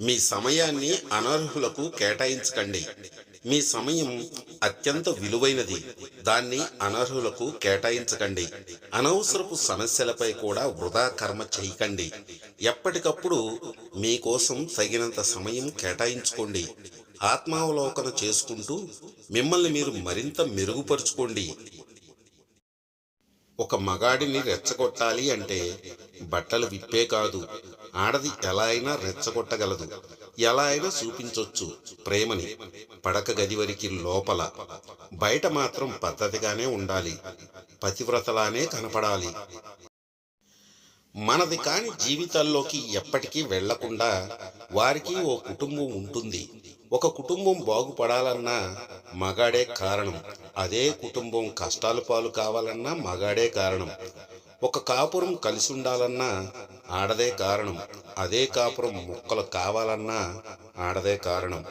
మీ సమయాన్ని అనర్హులకు కేటాయించకండి. మీ సమయం అత్యంత విలువైనది. దాన్ని అనర్హులకు కేటాయించకండి. అనవసరపు సమస్యలపై కూడా వృధా కర్మ చేయకండి. ఎప్పటికప్పుడు మీకోసం తగినంత సమయం కేటాయించుకోండి. ఆత్మావలోకన చేసుకుంటూ మిమ్మల్ని మీరు మరింత మెరుగుపరుచుకోండి. ఒక మగాడిని రెచ్చగొట్టాలి అంటే బట్టలు విప్పే కాదు. ఆడది ఎలా అయినా రెచ్చగొట్టగలదు. ఎలా అయినా చూపించొచ్చు ప్రేమని. పడక గదివరికి లోపల. బయట మాత్రం పద్ధతిగానే ఉండాలి. పతివ్రతలానే కనపడాలి. మనది కాని జీవితాల్లోకి ఎప్పటికీ వెళ్ళకుండా వారికి ఓ కుటుంబం ఉంటుంది. ఒక కుటుంబం బాగుపడాలన్నా మగాడే కారణం. అదే కుటుంబం కష్టాలు పాలు కావాలన్నా మగాడే కారణం. ఒక కాపురం కలిసి ఉండాలన్నా ఆడదే కారణం. అదే కాపురం ముక్కలు కావాలన్నా ఆడదే కారణం.